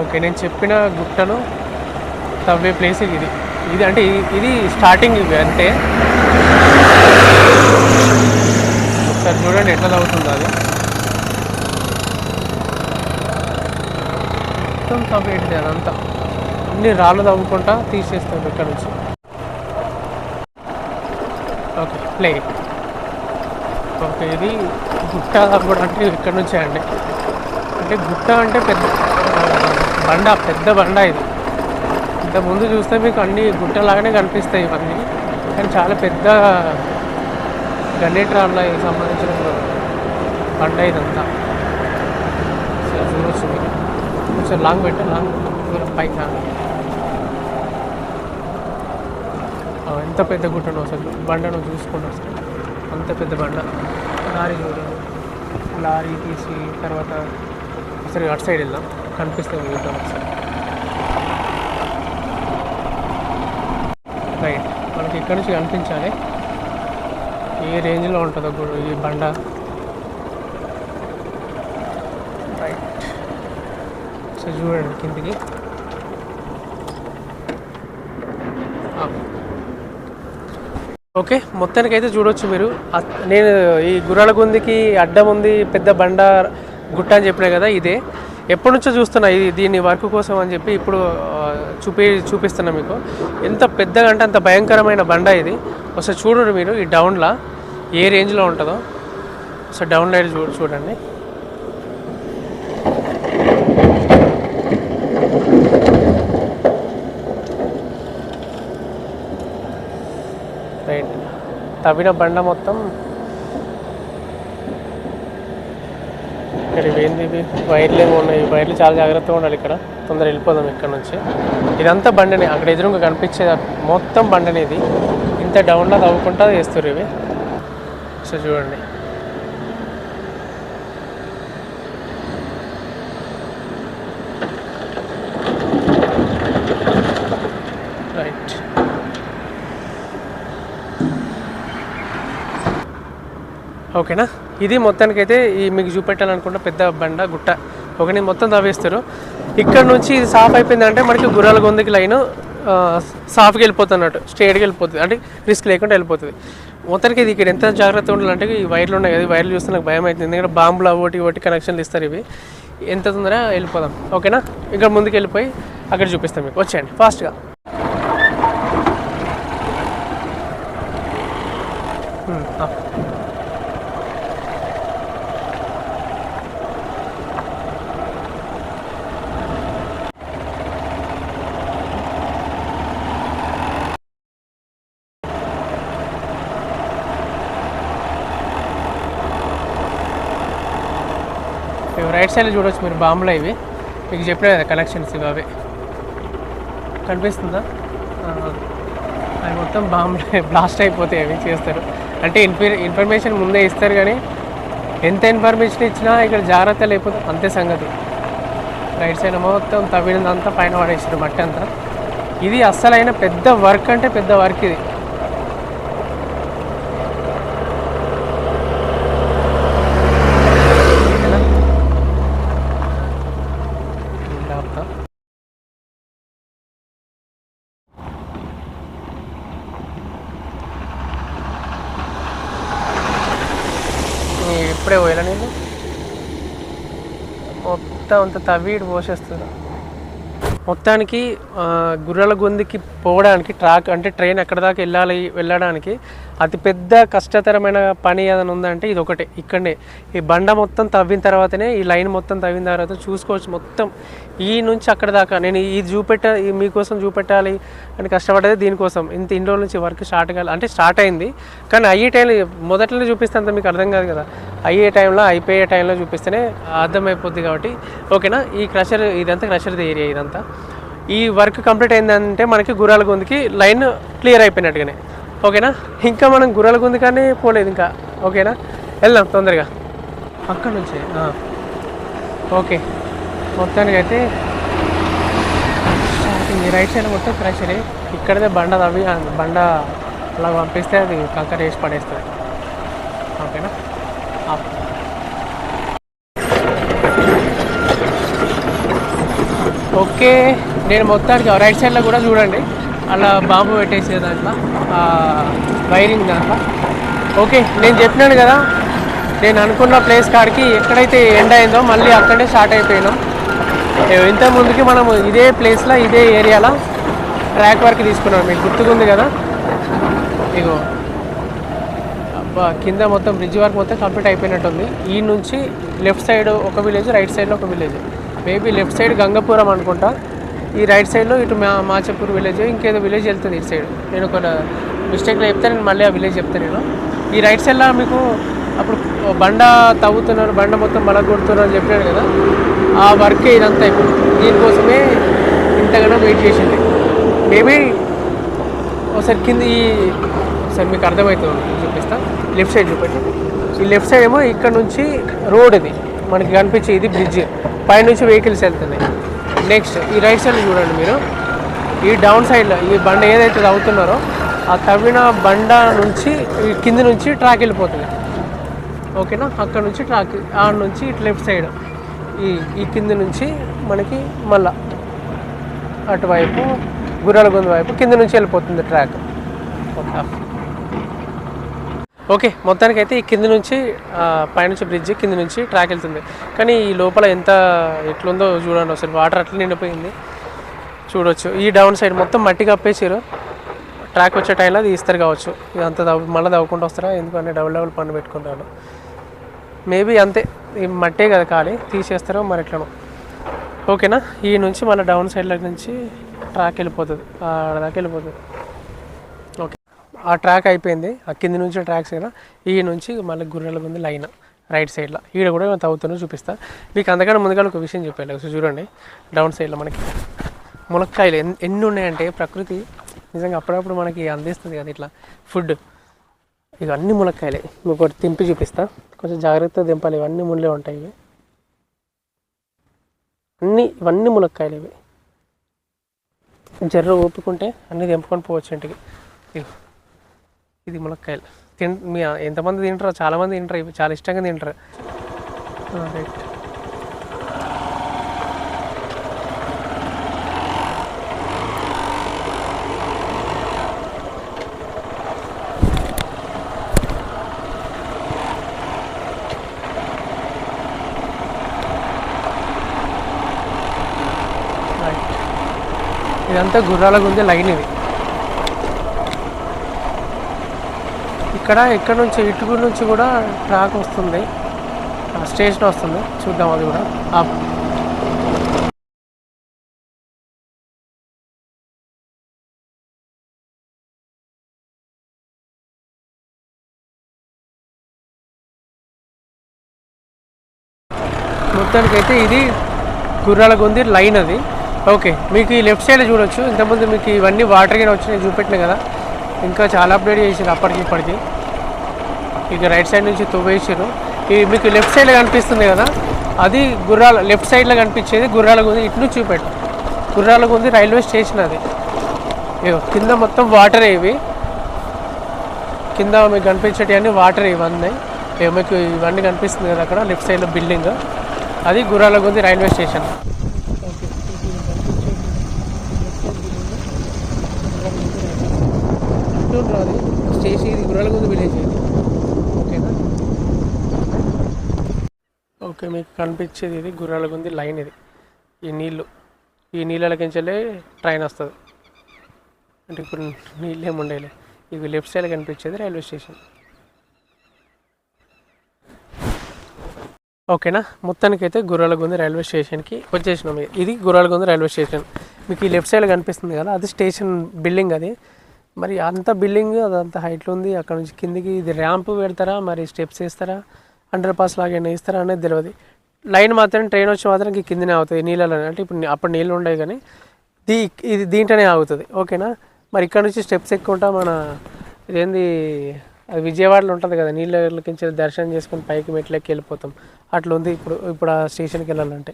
Okay నేను చెప్పిన గుట్టను తవ్వే place ఇది. ఇది అంటే ఇది- స్టార్టింగ్ ఇవి అంటే. ఒకసారి చూడండి ఎట్లా తవ్వుతుందో అది. మొత్తం తవ్వేటిది అదంతా. అన్ని రాళ్ళు తవ్వుకుంటా తీసేస్తాం ఇక్కడ నుంచి. ఓకే ప్లే ఓకే ఇది గుట్ట కూడా అంటే ఇక్కడ నుంచే అండి. అంటే గుట్ట అంటే పెద్ద బండ పెద్ద బండ ఇది. ఇంత ముందు చూస్తే మీకు అన్ని గుట్టలాగానే కనిపిస్తాయి ఇవన్నీ. కానీ చాలా పెద్ద గన్నేటి రాళ్ళకి సంబంధించిన బండ ఇదంతా. సో చూడొచ్చు మీరు. కొంచెం లాంగ్ పెట్ట లాంగ్ దూరం పైకి ఎంత పెద్ద గుట్టను అసలు. బండను చూసుకోండి అసలు. అంత పెద్ద బండ. లారీ చూడండి. లారీ తీసి తర్వాత ఒకసారి అటు సైడ్ వెళ్దాం. కనిపిస్తుంది చూద్దాం ఒకసారి. రైట్ మనకి ఇక్కడ నుంచి కనిపించాలి. ఏ రేంజ్లో ఉంటుందో గుడి ఈ బండ. రైట్ సో చూడండి కిందికి. ఓకే మొత్తానికి అయితే చూడొచ్చు మీరు. నేను ఈ గుర్రాల గుందికి అడ్డం ఉంది పెద్ద బండ గుట్ట అని చెప్పినా కదా ఇదే. ఎప్పటి నుంచో చూస్తున్నా ఇది దీని వర్క్ కోసం అని చెప్పి ఇప్పుడు చూపి చూపిస్తున్నా మీకు. ఎంత పెద్దగా అంటే అంత భయంకరమైన బండ ఇది. ఒకసారి చూడండి మీరు ఈ డౌన్లా. ఏ రేంజ్లో ఉంటుందో. ఒకసారి డౌన్ లైట్ చూ చూడండి. రైట్. తవ్విన బండ మొత్తం ఇక్కడ ఇవేంది ఇది వైర్లు ఏమో ఉన్నాయి. వైర్లు చాలా జాగ్రత్తగా ఉండాలి ఇక్కడ. తొందర వెళ్ళిపోదాం ఇక్కడ నుంచి. ఇదంతా బండనే. అక్కడ ఎదురుగా కనిపించేది మొత్తం బండనే ఇది. ఇంత డౌన్లో తవ్వుకుంటా వేస్తారు ఇవి. సో చూడండి. రైట్ ఓకేనా ఇది మొత్తానికైతే ఈ మీకు చూపెట్టాలనుకున్న పెద్ద బండ గుట్ట. ఒకని మొత్తం తవ్వేస్తారు ఇక్కడ నుంచి ఇది సాఫ్ అయిపోయిందంటే మనకి గుర్రాల గొంతుకి లైన్ సాఫ్కి వెళ్ళిపోతున్నట్టు స్ట్రేట్గా వెళ్ళిపోతుంది. అంటే రిస్క్ లేకుండా వెళ్ళిపోతుంది. మొత్తానికి ఇది ఇక్కడ ఎంత జాగ్రత్త ఉండాలంటే ఈ వైర్లు ఉన్నాయి కదా వైర్లు చూస్తే నాకు భయం అవుతుంది. ఎందుకంటే బాంబులు ఒకటి ఒకటి కనెక్షన్లు ఇస్తారు ఇవి. ఎంత తొందరగా వెళ్ళిపోదాం. ఓకేనా? ఇక్కడ ముందుకు వెళ్ళిపోయి అక్కడ చూపిస్తాం మీకు. వచ్చేయండి. ఫాస్ట్గా. రైట్ సైడ్ చూడొచ్చు మీరు బాంబులు ఇవి. మీకు చెప్పిన కదా కలెక్షన్స్ ఇవి అవి. కనిపిస్తుందా? అవి మొత్తం బాంబులు బ్లాస్ట్ అయిపోతాయి అవి చేస్తారు. అంటే ఇన్ఫి ఇన్ఫర్మేషన్ ముందే ఇస్తారు కానీ ఎంత ఇన్ఫర్మేషన్ ఇచ్చినా ఇక్కడ జాగ్రత్త లేకపోతే అంతే సంగతి. రైట్ సైడ్ మొత్తం తవ్వినంతా పైన పడేసారు మట్టి అంతా. ఇది అస్సలైన పెద్ద వర్క్ అంటే పెద్ద వర్క్ ఇది. ఇప్పుడే పోయినా నేను మొత్తం అంత తవ్వీడు పోసేస్తుంది మొత్తానికి గుర్రాల గొంతుకి పోవడానికి ట్రాక్ అంటే ట్రైన్ ఎక్కడ దాకా వెళ్ళాలి వెళ్ళడానికి అతి పెద్ద కష్టతరమైన పని ఏదైనా ఉందంటే ఇది ఒకటే ఇక్కడనే. ఈ బండ మొత్తం తవ్విన తర్వాతనే ఈ లైన్ మొత్తం తవ్విన తర్వాత చూసుకోవచ్చు మొత్తం. ఈ నుంచి అక్కడ దాకా నేను ఇది చూపెట్ట ఈ మీకోసం చూపెట్టాలి అని కష్టపడేది దీనికోసం. ఇంత ఇన్ని రోజుల నుంచి వర్క్ స్టార్ట్ కాలి అంటే స్టార్ట్ అయింది. కానీ అయ్యే టైం మొదట్లో చూపిస్తే అంత మీకు అర్థం కాదు కదా. అయ్యే టైంలో అయిపోయే టైంలో చూపిస్తేనే అర్థమైపోద్ది కాబట్టి. ఓకేనా? ఈ క్రషర్ ఇదంతా క్రషర్ది ఏరియా ఇదంతా. ఈ వర్క్ కంప్లీట్ అయిందంటే మనకి గుర్రాల గుందికి లైన్ క్లియర్ అయిపోయినట్టుగానే. ఓకేనా? ఇంకా మనం గుర్రాల కానీ పోలేదు ఇంకా. ఓకేనా? వెళ్దాం తొందరగా. అక్కడ నుంచి ఓకే. మొత్తానికి అయితే ఈ రైట్ సైడ్ మొత్తం క్రషరే. ఇక్కడదే బండ తవ్వి బండ అలా పంపిస్తే అది కంకర వేసి పడేస్తుంది. ఓకేనా ఆప్. ఓకే నేను మొత్తానికి రైట్ సైడ్లో కూడా చూడండి. అలా బాంబు పెట్టేసే దాంట్లో వైరింగ్ దాంట్లో. ఓకే నేను చెప్పినాను కదా నేను అనుకున్న ప్లేస్ కాడికి ఎక్కడైతే ఎండ్ అయిందో మళ్ళీ అక్కడే స్టార్ట్ అయిపోయినాం. ఏ- ఇంత ముందుకి మనం ఇదే ప్లేస్లో ఇదే ఏరియాలో ట్రాక్ వర్క్ తీసుకున్నాం. మీకు గుర్తుకుంది కదా? ఇగో. అబ్బా కింద మొత్తం బ్రిడ్జ్ వర్క్ మొత్తం కంప్లీట్ అయిపోయినట్టుంది. ఈ నుంచి లెఫ్ట్ సైడ్ ఒక విలేజ్ రైట్ సైడ్లో ఒక village maybe left side Gangapuram అనుకుంటా. ఈ రైట్ సైడ్లో ఇటు మా మాచపూర్ విలేజ్ ఇంకేదో విలేజ్ వెళ్తుంది ఇటు సైడ్. నేను ఒక మిస్టేక్లో చెప్తే నేను మళ్ళీ ఆ విలేజ్ చెప్తాను నేను. ఈ రైట్ సైడ్లో మీకు అప్పుడు బండ తవ్వుతున్నారు బండ మొత్తం బల కొడుతున్నారు అని చెప్పాడు కదా. ఆ వర్కే ఇదంతా ఇప్పుడు. దీనికోసమే ఇంతగానో వెయిట్ చేసింది. మేబీ ఒకసారి కింద ఈ ఒకసారి మీకు అర్థమవుతుంది చూపిస్తా. లెఫ్ట్ సైడ్ చూపించండి ఈ లెఫ్ట్ సైడ్ ఏమో ఇక్కడ నుంచి రోడ్ ఇది. మనకి కనిపించే ఇది బ్రిడ్జ్ పైనుంచి వెహికల్స్ వెళ్తున్నాయి. నెక్స్ట్ ఈ రైట్ సైడ్ చూడండి మీరు. ఈ డౌన్ సైడ్లో ఈ బండ ఏదైతే తవ్వుతున్నారో ఆ తవ్విన బండ నుంచి ఈ కింద నుంచి ట్రాక్ వెళ్ళిపోతుంది. ఓకేనా? అక్కడ నుంచి ట్రాక్ ఆ నుంచి ఇటు లెఫ్ట్ సైడ్ ఈ ఈ కింద నుంచి మనకి మళ్ళా అటువైపు గుర్రాలగొంద వైపు కింద నుంచి వెళ్ళిపోతుంది ట్రాక్ ఓకే మొత్తానికి అయితే ఈ కింద నుంచి పైనుంచి బ్రిడ్జ్ కింద నుంచి ట్రాక్ వెళ్తుంది. కానీ ఈ లోపల ఎంత ఎట్లుందో చూడండి ఒకసారి. వాటర్ అట్లా నిండిపోయింది. చూడొచ్చు. ఈ డౌన్ సైడ్ మొత్తం మట్టి కప్పేసారు ట్రాక్ వచ్చే టైంలో అది ఇస్తారు కావచ్చు. ఇదంతా దవ్ మళ్ళీ దవ్వకుండా వస్తారా? ఎందుకంటే డబుల్ డబుల్ పన్ను పెట్టుకుంటారు మేబీ అంతే. ఈ మట్టే కదా ఖాళీ. తీసేస్తారో మరి ఎట్లనో. ఓకేనా? ఈ నుంచి మళ్ళీ డౌన్ సైడ్ల నుంచి ట్రాక్ వెళ్ళిపోతుంది. ఆడ దాకా వెళ్ళిపోతుంది. ఆ ట్రాక్ అయిపోయింది. ఆ కింది నుంచి ట్రాక్స్ కదా ఈ నుంచి మళ్ళీ గుర్రెల ఉంది లైన్ రైట్ సైడ్లో. ఈడ కూడా మేము తవ్వుతున్నా చూపిస్తా. మీకు అందుకని ముందుగా ఒక విషయం చెప్పాను. సో చూడండి. డౌన్ సైడ్లో మనకి ములక్కాయలు ఎన్ ఎన్ని ఉన్నాయంటే ప్రకృతి నిజంగా అప్పుడప్పుడు మనకి అందిస్తుంది కదా ఇట్లా ఫుడ్. ఇక మునక్కాయలే. మీకు ఒకటి తింపి చూపిస్తా. కొంచెం జాగ్రత్తగా దింపాలి. ఇవన్నీ ముళ్ళే ఉంటాయి ఇవి. అన్నీ ఇవన్నీ ములక్కాయలు ఇవి. జర్ర ఓపుకుంటే అన్నీ తెంపుకొని పోవచ్చు ఇంటికి. ఇది ములక్కాయలు. తిన్ మీ ఎంతమంది తింటారో చాలామంది తింటారు. ఇవి చాలా ఇష్టంగా తింటారు. రైట్. ఇదంతా గుర్రాల గుంజే లైన్ ఇది. ఇక్కడ ఇక్కడ నుంచి ఇటుకు నుంచి కూడా ట్రాక్ వస్తుంది. ఆ స్టేషన్ వస్తుంది. చూద్దాం అది కూడా. ఆ. మొత్తానికైతే ఇది గుర్రాల గొంది లైన్ అది. ఓకే మీకు ఈ లెఫ్ట్ సైడ్ చూడొచ్చు. ఇంతకుముందు మీకు ఇవన్నీ వాటర్ కింద వచ్చినాయి చూపెట్టిన కదా. ఇంకా చాలా అప్డేట్ చేసింది అప్పటికి ఇప్పటికి. ఇక రైట్ సైడ్ నుంచి తువ్వేసారు ఇవి మీకు లెఫ్ట్ సైడ్లో కనిపిస్తుంది కదా అది గుర్రాల లెఫ్ట్ సైడ్లో కనిపించేది గుర్రాల గుంది. ఇటు నుంచి చూపెట్టు. గుర్రాల గుంది రైల్వే స్టేషన్ అది. కింద మొత్తం వాటర్ ఇవి. కింద మీకు కనిపించేటివన్నీ వాటర్ ఇవన్నీ ఇక మీకు ఇవన్నీ కనిపిస్తుంది కదా అక్కడ లెఫ్ట్ సైడ్లో బిల్డింగ్. అది గుర్రాల గుంది రైల్వే స్టేషన్. స్టేషన్ ఇది గుర్రాల గుంది విలేజ్ ఇది ఓకేనా ఓకే మీకు కనిపించేది ఇది గుర్రాల గుంది లైన్ ఇది. ఈ నీళ్ళు ఈ నీళ్ళకించలే ట్రైన్ వస్తుంది. అంటే ఇప్పుడు నీళ్ళు ఏమి ఉండేలే. ఇవి లెఫ్ట్ సైడ్ కనిపించేది రైల్వే స్టేషన్. ఓకేనా? మొత్తానికి అయితే గుర్రాలగుంది రైల్వే స్టేషన్కి వచ్చేసినాం ఇది గుర్రాలగుంది రైల్వే స్టేషన్. మీకు ఈ లెఫ్ట్ సైడ్ కనిపిస్తుంది కదా అది స్టేషన్ బిల్డింగ్ అది. మరి అంత బిల్డింగ్ అదంత హైట్లో ఉంది. అక్కడ నుంచి కిందికి ఇది ర్యాంప్ పెడతారా? మరి స్టెప్స్ వేస్తారా? అండర్ పాస్ లాగా ఏమైనా ఇస్తారా అనేది తెలియదు లైన్ మాత్రం ట్రైన్ వచ్చి మాత్రం కిందనే అవుతుంది నీళ్ళలో. అంటే ఇప్పుడు అప్పుడు నీళ్ళు ఉండవు కానీ దీ ఇది దీంట్లోనే ఆగుతుంది. ఓకేనా మరి ఇక్కడ నుంచి స్టెప్స్ ఎక్కుంటా మన ఇదేంది అది విజయవాడలో ఉంటుంది కదా నీళ్ళకించి దర్శనం చేసుకుని పైకి మెట్లెక్కి వెళ్ళిపోతాం. అట్లా ఉంది ఇప్పుడు ఇప్పుడు ఆ స్టేషన్కి వెళ్ళాలంటే.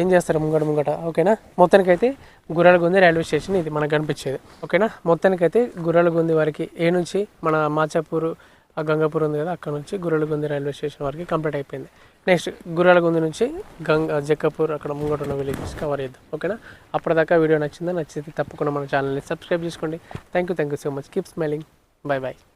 ఏం చేస్తారు ముంగట ముంగట? ఓకేనా మొత్తానికైతే గుర్రాలగొంది రైల్వే స్టేషన్ ఇది మనకు కనిపించేది. ఓకేనా మొత్తానికైతే గుర్రాలగొంది వరకు ఏ నుంచి? మన మాచాపూర్ ఆ గంగాపూర్ ఉంది కదా అక్కడ నుంచి గుర్రాలగొంది రైల్వే స్టేషన్ వరకు కంప్లీట్ అయిపోయింది. నెక్స్ట్ గుర్రాలగొంద నుంచి గంగా జక్కపూర్ అక్కడ ముంగట ఉన్న విలేజెస్ కవర్ చేద్దాం ఓకేనా? అప్పటిదాకా వీడియో నచ్చిందా? నచ్చితే తప్పకుండా మన ఛానల్ని సబ్స్క్రైబ్ చేసుకోండి. Thank you thank you so much keep smiling bye bye